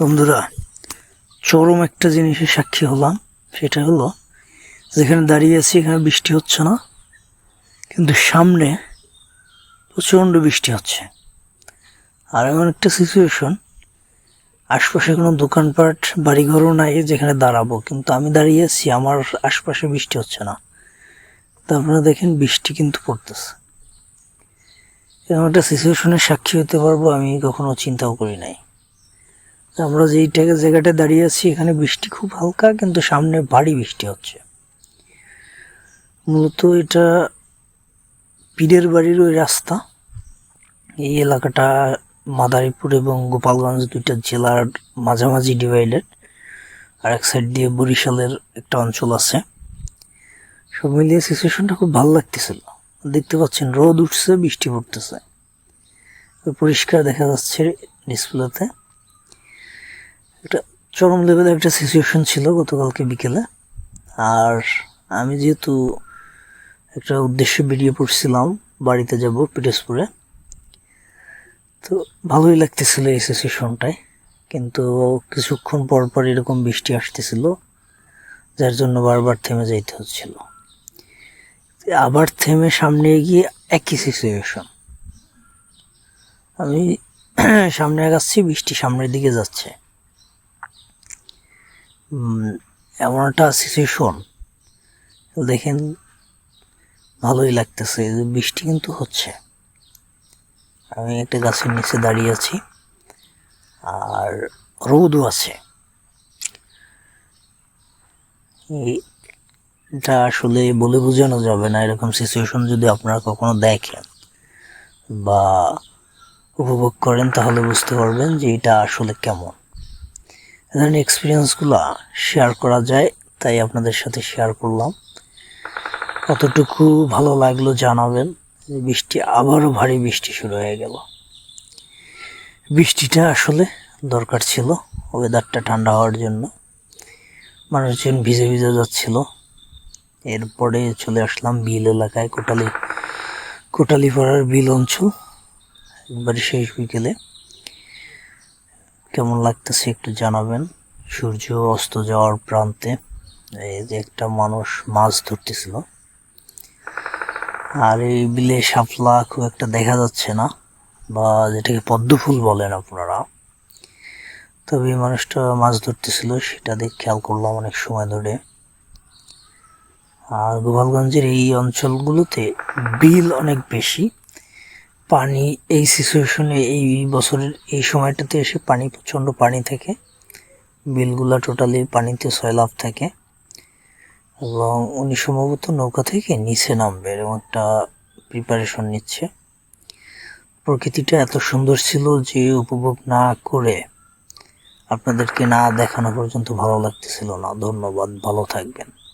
বন্ধুরা, চরম একটা জিনিসের সাক্ষী হলাম, সেটা হলো যেখানে দাঁড়িয়ে আছি এখানে বৃষ্টি হচ্ছে না, কিন্তু সামনে প্রচণ্ড বৃষ্টি হচ্ছে। আর এমন একটা সিচুয়েশন আশপাশে কোনো দোকানপাট, বাড়িঘরও নাই যেখানে দাঁড়াবো, কিন্তু আমি দাঁড়িয়ে আছি, আমার আশপাশে বৃষ্টি হচ্ছে না। তা আপনারা দেখেন, বৃষ্টি কিন্তু পড়তেছে। এরকম একটা সিচুয়েশনের সাক্ষী হতে পারব আমি কখনো চিন্তাও করি নাই। আমরা যেইটাকে জায়গাটায় দাঁড়িয়ে আছি, এখানে বৃষ্টি খুব হালকা, কিন্তু সামনে ভারী বৃষ্টি হচ্ছে। মূলত এটা পীরের বাড়ির ওই রাস্তা। এই এলাকাটা মাদারীপুর এবং গোপালগঞ্জ দুইটা জেলার মাঝামাঝি ডিভাইডেড। আর এক সাইড দিয়ে বরিশালের একটা অঞ্চল আছে। সব মিলিয়ে সিচুয়েশনটা খুব ভালো লাগতেছিল। দেখতে পাচ্ছেন, রোদ উঠছে, বৃষ্টি পড়তেছে। পরিষ্কার দেখা যাচ্ছে ডিসপ্লেতে একটা চরম লেভেলের একটা সিচুয়েশন ছিল গতকালকে বিকেলে। আর আমি যেহেতু একটা উদ্দেশ্যে বেরিয়ে পড়ছিলাম, বাড়িতে যাব পিরোজপুরে তো ভালোই লাগতেছিল এই সিচুয়েশনটায় কিন্তু কিছুক্ষণ পর পর এরকম বৃষ্টি আসতেছিল, যার জন্য বারবার থেমে যাইতে হচ্ছিল। আবার থেমে সামনে গিয়ে একই সিচুয়েশন আমি সামনে আগাচ্ছি, বৃষ্টি সামনের দিকে যাচ্ছে। এমন একটা সিচুয়েশন দেখেন ভালোই লাগতেছে, বৃষ্টি কিন্তু হচ্ছে। আমি একটা গাছের নিচে দাঁড়িয়ে আছি, আর রোদও আছে। এটা আসলে বলে বোঝানো যাবে না, এরকম সিচুয়েশন যদি আপনারা কখনো দেখেন বা উপভোগ করেন, তাহলে বুঝতে পারবেন যে এটা আসলে কেমন। এ ধরনের এক্সপিরিয়েন্সগুলো শেয়ার করা যায়, তাই আপনাদের সাথে শেয়ার করলাম। কতটুকু ভালো লাগল জানাবেন। বৃষ্টি, আবারও ভারী বৃষ্টি শুরু হয়ে গেল। বৃষ্টিটা আসলে দরকার ছিল ওয়েদারটা ঠান্ডা হওয়ার জন্য। মানুষজন ভিজে ভিজে যাচ্ছিল। এরপরে চলে আসলাম বিল এলাকায় কোটালি কোটালি, কোটালিপাড়ার বিল অঞ্চল, একবারে শেষ বিকেলে। কেমন লাগতেছে একটু জানাবেন। সূর্য অস্ত যাওয়ার প্রান্তে এই যে একটা মানুষ মাছ ধরতেছিল। আর এই বিলে শাপলা খুব একটা দেখা যাচ্ছে না, বা যেটাকে পদ্ম ফুল বলেন আপনারা। তবে এই মানুষটা মাছ ধরতেছিল, সেটা দেখে খেয়াল করলাম অনেক সময় ধরে। আর গোপালগঞ্জের এই অঞ্চলগুলোতে বিল অনেক বেশি। পানি, এই সিচুয়েশনে এই বছরের এই সময়টাতে এসে পানি, প্রচণ্ড পানি থাকে। বিলগুলা টোটালি পানিতে সয়লাভ থাকে। এবং উনি সম্ভবত নৌকা থেকে নিচে নামবে এরকম একটা প্রিপারেশন নিচ্ছে। প্রকৃতিটা এত সুন্দর ছিল যে উপভোগ না করে আপনাদেরকে না দেখানো পর্যন্ত ভালো লাগতেছিল না। ধন্যবাদ, ভালো থাকবেন।